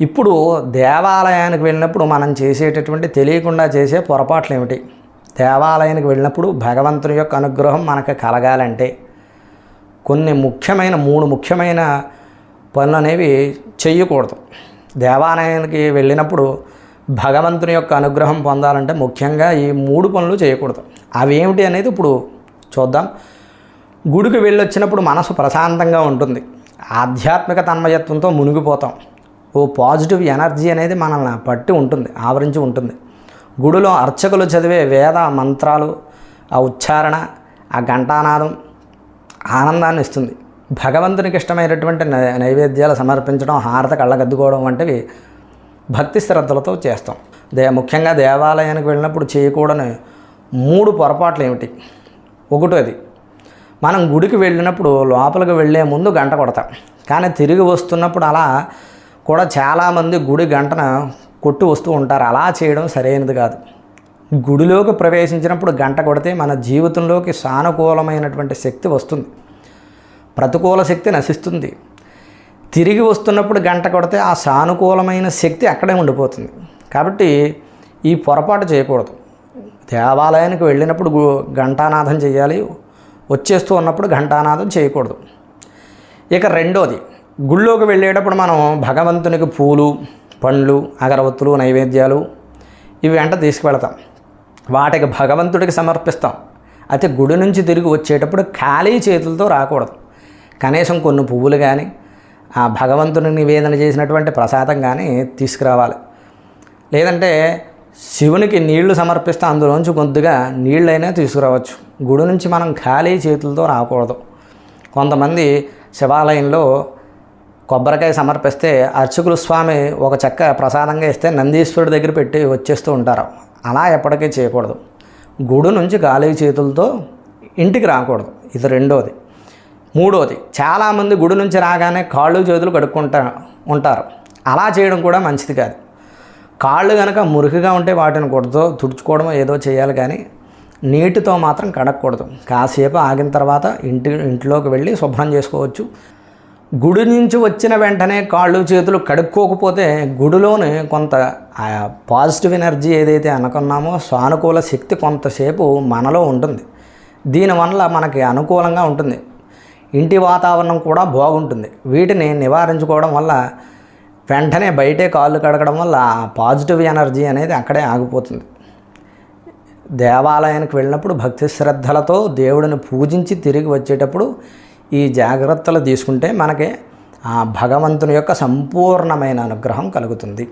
ఇప్పుడు దేవాలయానికి వెళ్ళినప్పుడు మనం చేసేటటువంటి తెలియకుండా చేసే పొరపాట్లు ఏమిటి? దేవాలయానికి వెళ్ళినప్పుడు భగవంతుని యొక్క అనుగ్రహం మనకు కలగాలంటే కొన్ని ముఖ్యమైన మూడు ముఖ్యమైన పనులు అనేవి చేయకూడదు దేవాలయానికి వెళ్ళినప్పుడు భగవంతుని యొక్క అనుగ్రహం పొందాలంటే ముఖ్యంగా ఈ మూడు పనులు చేయకూడదు. అవి ఏమిటి అనేది ఇప్పుడు చూద్దాం. గుడికి వెళ్ళొచ్చినప్పుడు మనసు ప్రశాంతంగా ఉంటుంది. ఆధ్యాత్మిక తన్మయత్వంతో మునిగిపోతాం. ఓ పాజిటివ్ ఎనర్జీ అనేది మనల్ని పట్టి ఉంటుంది ఆవరించి ఉంటుంది. గుడిలో అర్చకులు చదివే వేద మంత్రాలు ఆ ఉచ్చారణ ఆ ఘంటానాదం ఆనందాన్ని ఇస్తుంది. భగవంతునికి ఇష్టమైనటువంటి నై- నైవేద్యాలు సమర్పించడం హారత కళ్ళగద్దుకోవడం వంటివి భక్తి శ్రద్ధలతో చేస్తాం. దే ముఖ్యంగా దేవాలయానికి వెళ్ళినప్పుడు చేయకూడని మూడు పొరపాట్లు ఏమిటి? ఒకటోది మనం గుడికి వెళ్ళినప్పుడు లోపలికి వెళ్ళే ముందు గంట కొడతాం. కానీ తిరిగి వస్తున్నప్పుడు అలా కూడా చాలామంది గుడి గంటన కొట్టి వస్తూ ఉంటారు. అలా చేయడం సరైనది కాదు. గుడిలోకి ప్రవేశించినప్పుడు గంట కొడితే మన జీవితంలోకి సానుకూలమైనటువంటి శక్తి వస్తుంది. ప్రతికూల శక్తి నశిస్తుంది. తిరిగి వస్తున్నప్పుడు గంట కొడితే ఆ సానుకూలమైన శక్తి అక్కడే ఉండిపోతుంది. కాబట్టి ఈ పొరపాటు చేయకూడదు. దేవాలయానికి వెళ్ళినప్పుడు ఘంటానాథం చేయాలి. వచ్చేస్తూ ఉన్నప్పుడు ఘంటానాథం చేయకూడదు. ఇక రెండోది గుళ్ళోకి వెళ్ళేటప్పుడు మనం భగవంతునికి పూలు పండ్లు అగరవత్తులు నైవేద్యాలు ఇవి వెంట తీసుకువెళతాం. వాటికి భగవంతుడికి సమర్పిస్తాం. అయితే గుడి నుంచి తిరిగి వచ్చేటప్పుడు ఖాళీ చేతులతో రాకూడదు. కనీసం కొన్ని పువ్వులు కానీ ఆ భగవంతుని నివేదన చేసినటువంటి ప్రసాదం కానీ తీసుకురావాలి. లేదంటే శివునికి నీళ్ళు సమర్పిస్తే అందులోంచి కొద్దిగా నీళ్ళైనా తీసుకురావచ్చు. గుడి నుంచి మనం ఖాళీ చేతులతో రాకూడదు. కొంతమంది శివాలయంలో కొబ్బరికాయ సమర్పిస్తే అర్చకులు స్వామి ఒక చెక్క ప్రసాదంగా ఇస్తే నందీశ్వరుడి దగ్గర పెట్టి వచ్చేస్తూ ఉంటారు. అలా ఎప్పటికీ చేయకూడదు. గుడి నుంచి గాలి చేతులతో ఇంటికి రాకూడదు. ఇది రెండోది. మూడోది చాలామంది గుడి నుంచి రాగానే కాళ్ళు చేతులు కడుక్కుంటా ఉంటారు. అలా చేయడం కూడా మంచిది కాదు. కాళ్ళు కనుక మురికిగా ఉంటే వాటిని కొడుతో తుడుచుకోవడం ఏదో చేయాలి కానీ నీటితో మాత్రం కడగకూడదు కాసేపు ఆగిన తర్వాత ఇంటి ఇంట్లోకి వెళ్ళి శుభ్రం చేసుకోవచ్చు. గుడి నుంచి వచ్చిన వెంటనే కాళ్ళు చేతులు కడుక్కోకపోతే గుడిలోనే కొంత పాజిటివ్ ఎనర్జీ ఏదైతే అనుకున్నామో సానుకూల శక్తి కొంతసేపు మనలో ఉంటుంది. దీనివల్ల మనకి అనుకూలంగా ఉంటుంది. ఇంటి వాతావరణం కూడా బాగుంటుంది. వీటిని నివారించుకోవడం వల్ల వెంటనే బయటే కాళ్ళు కడగడం వల్ల పాజిటివ్ ఎనర్జీ అనేది అక్కడే ఆగిపోతుంది. దేవాలయానికి వెళ్ళినప్పుడు భక్తి శ్రద్ధలతో దేవుడిని పూజించి తిరిగి వచ్చేటప్పుడు ఈ జాగ్రత్తలు తీసుకుంటే మనకి ఆ భగవంతుని యొక్క సంపూర్ణమైన అనుగ్రహం కలుగుతుంది.